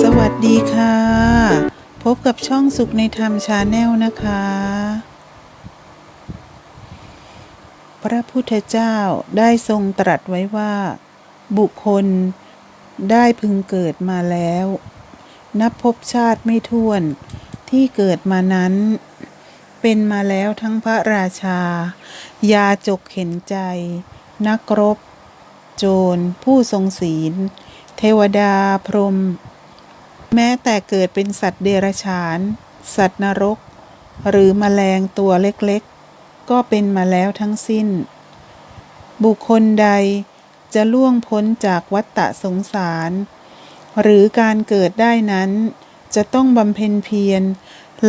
สวัสดีค่ะ พบกับช่องสุขในธรรมชาแนลนะคะ พระพุทธเจ้าได้ทรงตรัสไว้ว่า บุคคลได้พึงเกิดมาแล้ว นับพบชาติไม่ถ้วนที่เกิดมานั้น เป็นมาแล้วทั้งพระราชา ยาจกเข็นใจ นักรบ โจรผู้ทรงศีล เทวดาพรหม แม้แต่เกิดเป็นสัตว์เดรัจฉาน สัตว์นรก หรือมแมลงตัวเล็กๆ ก็เป็นมาแล้วทั้งสิ้น บุคคลใดจะล่วงพ้นจากวัฏฏะสงสาร หรือการเกิดได้นั้น จะต้องบำเพ็ญเพียร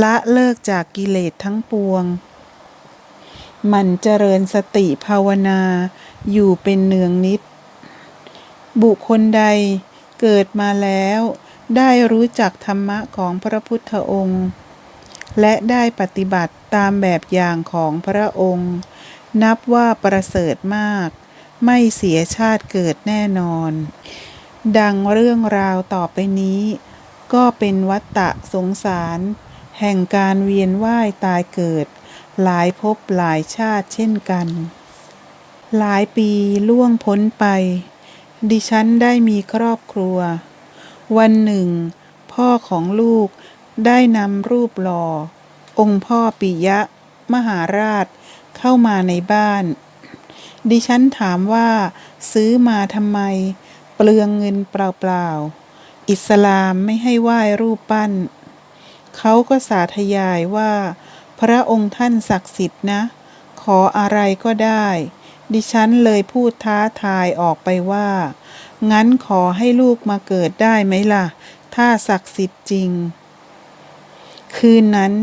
ละเลิกจากกิเลสทั้งปวงหมันเจริญสติภาวนาอยู่เป็นเนืองนิด บุคคลใดเกิดมาแล้ว ได้รู้จักธรรมะของพระพุทธองค์ และได้ปฏิบัติตามแบบอย่างของพระองค์ นับว่าประเสริฐมาก ไม่เสียชาติเกิดแน่นอน ดังเรื่องราวต่อไปนี้ ก็เป็นวัฏฏะสงสาร แห่งการเวียนว่ายตายเกิด หลายภพหลายชาติเช่นกัน หลายปีล่วงพ้นไป ดิฉันได้มีครอบครัว วันหนึ่ง พ่อของลูกได้นำรูปหล่อ องค์พ่อปิยะ มหาราชเข้ามาในบ้าน ดิฉันถามว่า ซื้อมาทำไม เปลืองเงินเปล่าๆ อิสลามไม่ให้ไหว้รูปปั้น เขาก็สาธยายว่า พระองค์ท่านศักดิ์สิทธิ์นะ ขออะไรก็ได้ ดิฉันเลยพูดท้าทายออกไปว่า งั้นขอให้ลูกมาเกิดได้ไหมล่ะ ถ้าศักดิ์สิทธิ์จริง คืนนั้น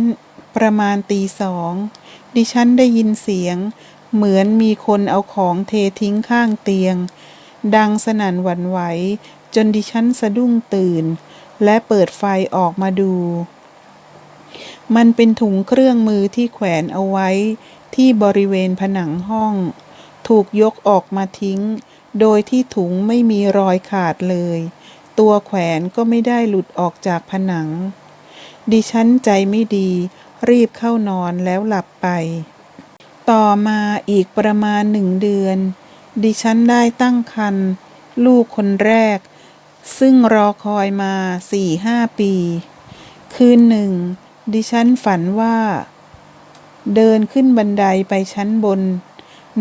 ประมาณตีสอง ดิฉันได้ยินเสียง เหมือนมีคนเอาของเททิ้งข้างเตียง ดังสนั่นหวั่นไหว จนดิฉันสะดุ้งตื่น และเปิดไฟออกมาดู มันเป็นถุงเครื่องมือที่แขวนเอาไว้ที่บริเวณผนังห้อง ถูกยกออกมาทิ้ง โดยที่ถุงไม่มีรอยขาดเลย ตัวแขวนก็ไม่ได้หลุดออกจากผนัง ดิฉันใจไม่ดี รีบเข้านอนแล้วหลับไป ต่อมาอีกประมาณหนึ่งเดือน ดิฉันได้ตั้งครรภ์ลูกคนแรก ซึ่งรอคอยมาสี่ห้าปี คืนหนึ่ง ดิฉันฝันว่า เดินขึ้นบันไดไปชั้นบน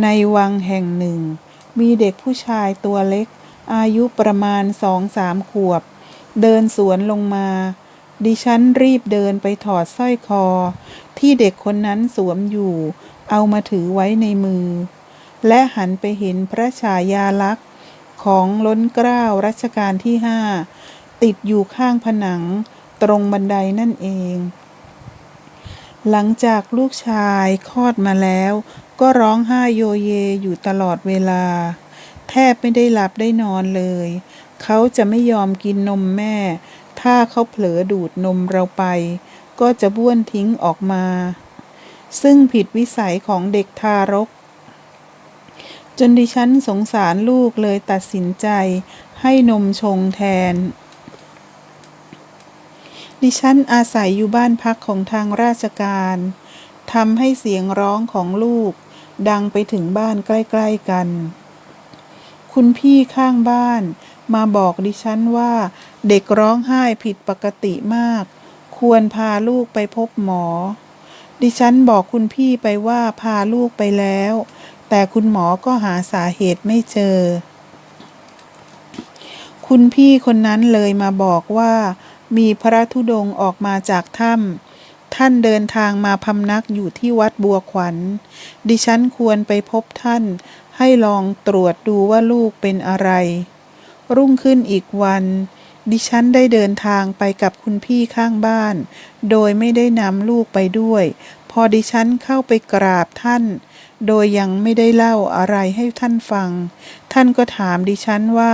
ในวังแห่งหนึ่ง มีเด็กผู้ชายตัวเล็ก อายุประมาณสองสามขวบ เดินสวนลงมา ดิฉันรีบเดินไปถอดสร้อยคอ ที่เด็กคนนั้นสวมอยู่ เอามาถือไว้ในมือ และหันไปเห็นพระฉายาลักษณ์ของล้นเกล้ารัชกาลที่ห้าติดอยู่ข้างผนังตรงบันไดนั่นเอง หลังจากลูกชายคลอดมาแล้ว ก็ร้องไห้โยเยอยู่ตลอดเวลา แทบไม่ได้หลับได้นอนเลย เขาจะไม่ยอมกินนมแม่ ถ้าเขาเผลอดูดนมเราไป ก็จะบ้วนทิ้งออกมา ซึ่งผิดวิสัยของเด็กทารก จนดิฉันสงสารลูกเลยตัดสินใจให้นมชงแทนดิฉันอาศัยอยู่บ้านพักของทางราชการทำให้เสียงร้องของลูก ดังไปถึงบ้านใกล้ ๆ กัน คุณพี่ข้างบ้าน มาบอกดิฉันว่า เด็กร้องไห้ผิดปกติมาก ควรพาลูกไปพบหมอ ดิฉันบอกคุณพี่ไปว่าพาลูกไปแล้ว แต่คุณหมอก็หาสาเหตุไม่เจอ คุณพี่คนนั้นเลยมาบอกว่า มีพระธุดงค์ออกมาจากถ้ำ ท่านเดินทางมาพำนักอยู่ที่วัดบัวขวัญ ดิฉันควรไปพบท่าน ให้ลองตรวจดูว่าลูกเป็นอะไร รุ่งขึ้นอีกวัน ดิฉันได้เดินทางไปกับคุณพี่ข้างบ้าน โดยไม่ได้นำลูกไปด้วย พอดิฉันเข้าไปกราบท่าน โดยยังไม่ได้เล่าอะไรให้ท่านฟัง ท่านก็ถามดิฉันว่า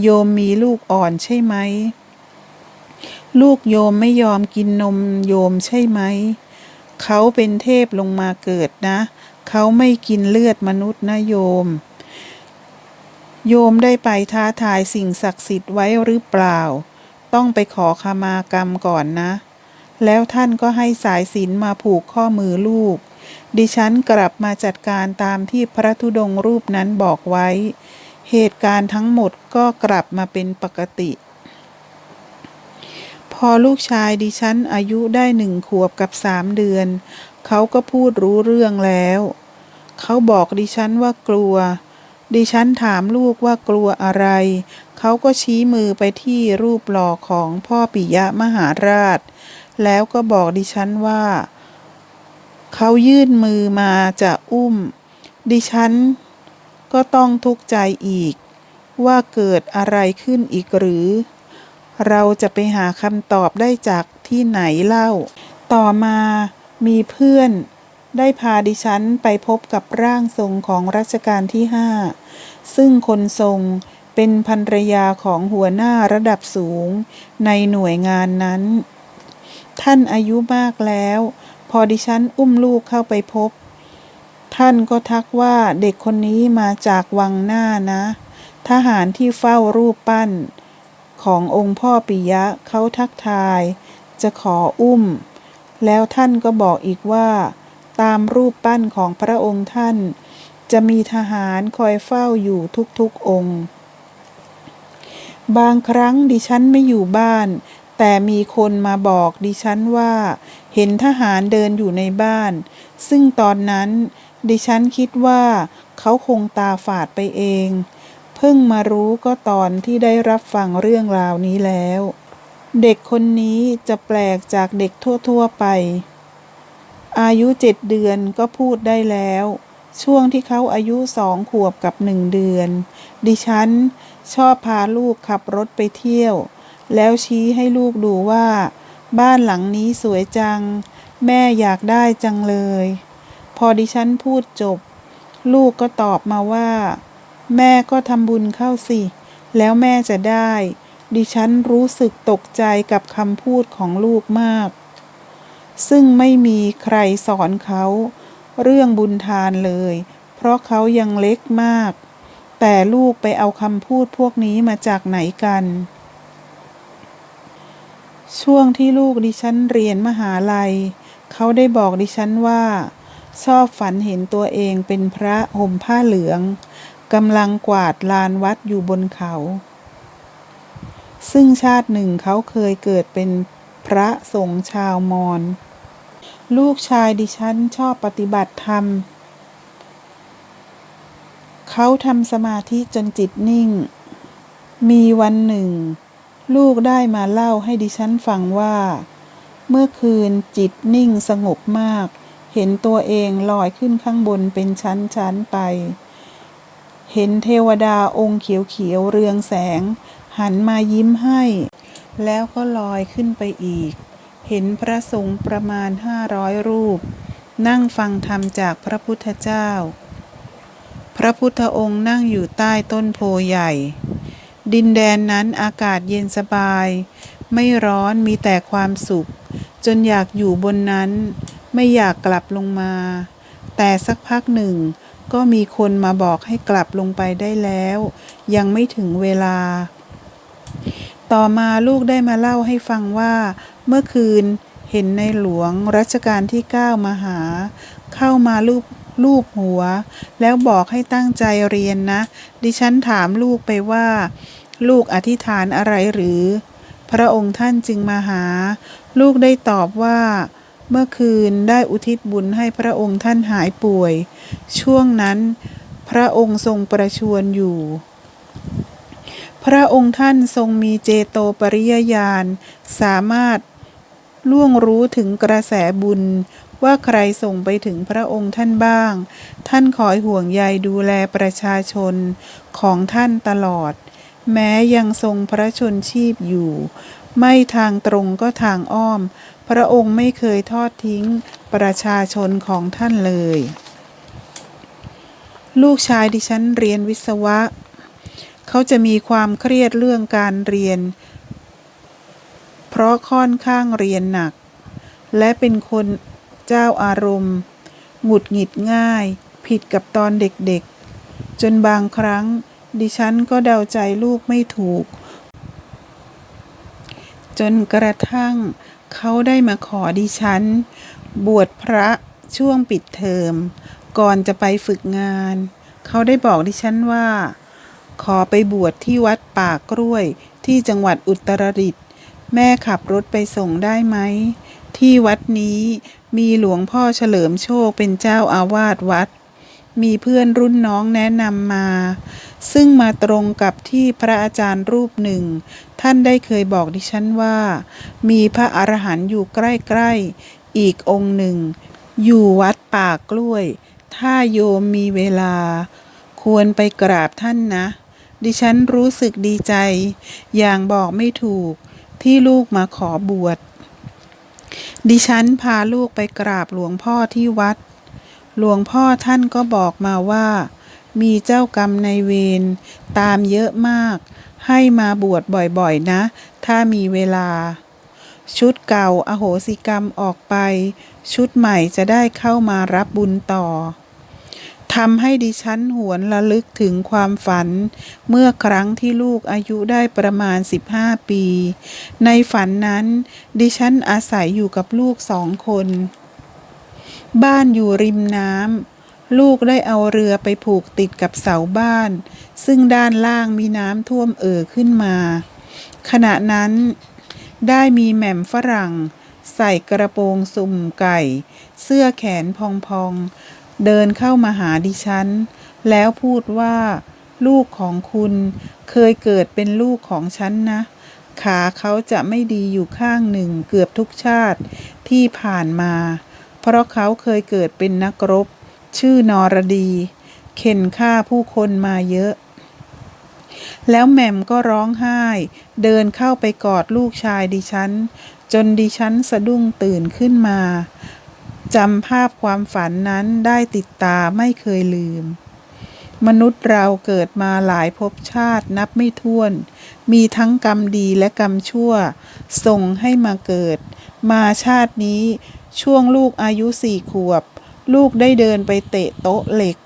โยมมีลูกอ่อนใช่ไหม ลูกโยมไม่ยอมกินนมโยมใช่ไหม เขาเป็นเทพลงมาเกิดนะ เขาไม่กินเลือดมนุษย์นะโยม โยมได้ไปท้าทายสิ่งศักดิ์สิทธิ์ไว้หรือเปล่า ต้องไปขอขมากรรมก่อนนะ แล้วท่านก็ให้สายสิญจนมาผูกข้อมือลูก ดิฉันกลับมาจัดการตามที่พระธุดงรูปนั้นบอกไว้ เหตุการณ์ทั้งหมดก็กลับมาเป็นปกติ อลูกชายดิฉันอายุได้หนึ่งขวบกับสามเดือน เขาก็พูดรู้เรื่องแล้ว เขาบอกดิฉันว่ากลัว ดิฉันถามลูกว่ากลัวอะไร เขาก็ชี้มือไปที่รูปหล่อของพ่อปิยะมหาราช แล้วก็บอกดิฉันว่า เขายื่นมือมาจะอุ้ม ดิฉันก็ต้องทุกข์ใจอีก ว่าเกิดอะไรขึ้นอีกหรือ เราจะไปหาคำตอบได้จากที่ไหนเล่า ต่อมามีเพื่อนได้พาดิฉันไปพบกับร่างทรงของรัชกาลที่ห้าซึ่งคนทรงเป็นภรรยาของหัวหน้าระดับสูงในหน่วยงานนั้น ท่านอายุมากแล้ว พอดิฉันอุ้มลูกเข้าไปพบ ท่านก็ทักว่าเด็กคนนี้มาจากวังหน้านะ ทหารที่เฝ้ารูปปั้น ขององค์พ่อปิยะเขาทักทาย จะขออุ้ม แล้วท่านก็บอกอีกว่า ตามรูปปั้นของพระองค์ท่าน จะมีทหารคอยเฝ้าอยู่ทุกๆองค์ บางครั้งดิฉันไม่อยู่บ้าน แต่มีคนมาบอกดิฉันว่า เห็นทหารเดินอยู่ในบ้าน ซึ่งตอนนั้นดิฉันคิดว่าเขาคงตาฝาดไปเอง พิ่งมารู้ก็ตอนที่ได้รับฟังเรื่องราวนี้แล้ว เด็กคนนี้จะแปลกจากเด็กทั่วๆไป อายุเจ็ดเดือนก็พูดได้แล้ว ช่วงที่เขาอายุสองขวบกับหนึ่งเดือน ดิฉันชอบพาลูกขับรถไปเที่ยว แล้วชี้ให้ลูกดูว่า บ้านหลังนี้สวยจัง แม่อยากได้จังเลย พอดิฉันพูดจบ ลูกก็ตอบมาว่า แม่ก็ทำบุญเข้าสิ แล้วแม่จะได้ ดิฉันรู้สึกตกใจกับคำพูดของลูกมาก ซึ่งไม่มีใครสอนเขาเรื่องบุญทานเลย เพราะเขายังเล็กมาก แต่ลูกไปเอาคำพูดพวกนี้มาจากไหนกัน ช่วงที่ลูกดิฉันเรียนมหาลัย เขาได้บอกดิฉันว่า ชอบฝันเห็นตัวเองเป็นพระห่มผ้าเหลือง กำลังกวาดลานวัดอยู่บนเขา ซึ่งชาติหนึ่งเขาเคยเกิดเป็นพระสงฆ์ชาวมอญลูกชายดิฉันชอบปฏิบัติธรรม เขาทำสมาธิจนจิตนิ่ง มีวันหนึ่ง ลูกได้มาเล่าให้ดิฉันฟังว่า เมื่อคืนจิตนิ่งสงบมาก เห็นตัวเองลอยขึ้นข้างบนเป็นชั้น ๆ ไป เห็นเทวดาองค์เขียวๆเรืองแสง หันมายิ้มให้ แล้วก็ลอยขึ้นไปอีก เห็นพระสงฆ์ประมาณห้าร้อยรูป นั่งฟังธรรมจากพระพุทธเจ้า พระพุทธองค์นั่งอยู่ใต้ต้นโพใหญ่ ดินแดนนั้นอากาศเย็นสบาย ไม่ร้อนมีแต่ความสุข จนอยากอยู่บนนั้น ไม่อยากกลับลงมา แต่สักพักหนึ่ง ก็มีคนมาบอกให้กลับลงไปได้แล้ว ยังไม่ถึงเวลา ต่อมาลูกได้มาเล่าให้ฟังว่า เมื่อคืนเห็นในหลวงรัชกาลที่เก้ามาหา เข้ามาลูบลูบหัว แล้วบอกให้ตั้งใจเรียนนะ ดิฉันถามลูกไปว่า ลูกอธิษฐานอะไรหรือ พระองค์ท่านจึงมาหา ลูกได้ตอบว่า เมื่อคืนได้อุทิศบุญให้พระองค์ท่านหายป่วย ช่วงนั้นพระองค์ทรงประชวรอยู่ พระองค์ท่านทรงมีเจโตปริยญาณสามารถล่วงรู้ถึงกระแสบุญว่าใครส่งไปถึงพระองค์ท่านบ้าง ท่านคอยห่วงใยดูแลประชาชนของท่านตลอด แม้ยังทรงพระชนชีพอยู่ ไม่ทางตรงก็ทางอ้อม ระองค์ไม่เคยทอดทิ้งประชาชนของท่านเลย ลูกชายดิฉันเรียนวิศวะ เขาจะมีความเครียดเรื่องการเรียน เพราะค่อนข้างเรียนหนัก และเป็นคนเจ้าอารมณ์ หงุดหงิดง่าย ผิดกับตอนเด็กๆ จนบางครั้งดิฉันก็เดาใจลูกไม่ถูก จนกระทั่ง เขาได้มาขอดิฉัน บวชพระช่วงปิดเทอม ก่อนจะไปฝึกงาน เขาได้บอกดิฉันว่า ขอไปบวชที่วัดป่ากล้วย ที่จังหวัดอุตรดิตถ์แม่ขับรถไปส่งได้ไหม ที่วัดนี้มีหลวงพ่อเฉลิมโชคเป็นเจ้าอาวาสวัด มีเพื่อนรุ่นน้องแนะนำมา ซึ่งมาตรงกับที่พระอาจารย์รูปหนึ่ง ท่านได้เคยบอกดิฉันว่า มีพระอรหันต์อยู่ใกล้ๆ อีกองค์หนึ่ง อยู่วัดป่ากล้วย ถ้าโยมมีเวลา ควรไปกราบท่านนะ ดิฉันรู้สึกดีใจ อย่างบอกไม่ถูกที่ลูกมาขอบวชดิฉันพาลูกไปกราบหลวงพ่อที่วัด หลวงพ่อท่านก็บอกมาว่า มีเจ้ากรรมในเวรตามเยอะมาก ให้มาบวชบ่อยๆนะ ถ้ามีเวลา ชุดเก่าอโหสิกรรมออกไป ชุดใหม่จะได้เข้ามารับบุญต่อทำให้ดิฉันหวนระลึกถึงความฝัน เมื่อครั้งที่ลูกอายุได้ประมาณ 15 ปี ในฝันนั้น ดิฉันอาศัยอยู่กับลูกสองคน บ้านอยู่ริมน้ำลูกได้เอาเรือไปผูกติดกับเสาบ้าน ซึ่งด้านล่างมีน้ำท่วมเอ่อขึ้นมา ขณะนั้นได้มีแหม่มฝรั่ง ใส่กระโปรงสุ่มไก่ เสื้อแขนพองๆ เดินเข้ามาหาดิฉัน แล้วพูดว่า ลูกของคุณเคยเกิดเป็นลูกของฉันนะ ขาเขาจะไม่ดีอยู่ข้างหนึ่งเกือบทุกชาติที่ผ่านมา เพราะเขาเคยเกิดเป็นนักรบ ชื่อนรดี เข็นฆ่าผู้คนมาเยอะ แล้วแหม่มก็ร้องไห้ เดินเข้าไปกอดลูกชายดิฉัน จนดิฉันสะดุ้งตื่นขึ้นมาจำภาพความฝันนั้นได้ติดตาไม่เคยลืม มนุษย์เราเกิดมาหลายภพชาตินับไม่ถ้วน มีทั้งกรรมดีและกรรมชั่ว ส่งให้มาเกิด มาชาตินี้ ช่วงลูกอายุสี่ขวบ ลูกได้เดินไปเตะโต๊ะเหล็ก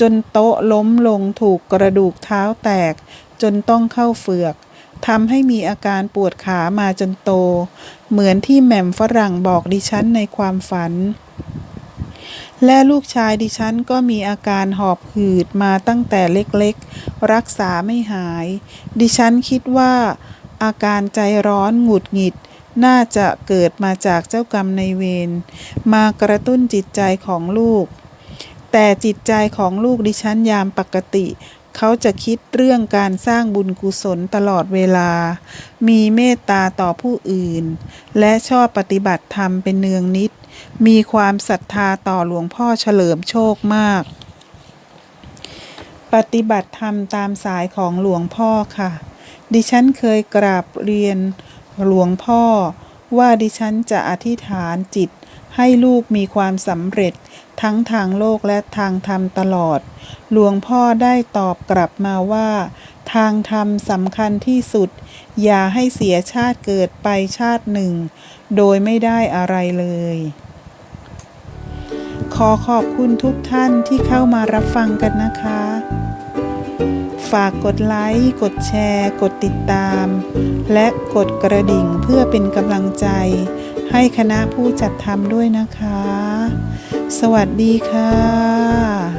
จนโต๊ะล้มลงถูกกระดูกเท้าแตก จนต้องเข้าเฝือกทำให้มีอาการปวดขามาจนโต เหมือนที่แหม่มฝรั่งบอกดิฉันในความฝัน และลูกชายดิฉันก็มีอาการหอบหืดมาตั้งแต่เล็กๆ รักษาไม่หาย ดิฉันคิดว่า อาการใจร้อนหงุดหงิด น่าจะเกิดมาจากเจ้ากรรมในเวรมากระตุ้นจิตใจของลูก แต่จิตใจของลูกดิฉันยามปกติ เขาจะคิดเรื่องการสร้างบุญกุศลตลอดเวลา มีเมตตาต่อผู้อื่น และชอบปฏิบัติธรรมเป็นเนืองนิด มีความศรัทธาต่อหลวงพ่อเฉลิมโชคมาก ปฏิบัติธรรมตามสายของหลวงพ่อค่ะ ดิฉันเคยกราบเรียน หลวงพ่อ ว่าดิฉันจะอธิษฐานจิต ให้ลูกมีความสำเร็จทั้งทางโลกและทางธรรมตลอด หลวงพ่อได้ตอบกลับมาว่า ทางธรรมสำคัญที่สุด อย่าให้เสียชาติเกิดไปชาติหนึ่ง โดยไม่ได้อะไรเลย ขอขอบคุณทุกท่านที่เข้ามารับฟังกันนะคะ ฝากกดไลค์ กดแชร์ กดติดตาม และกดกระดิ่งเพื่อเป็นกำลังใจ ให้คณะผู้จัดทำด้วยนะคะ สวัสดีค่ะ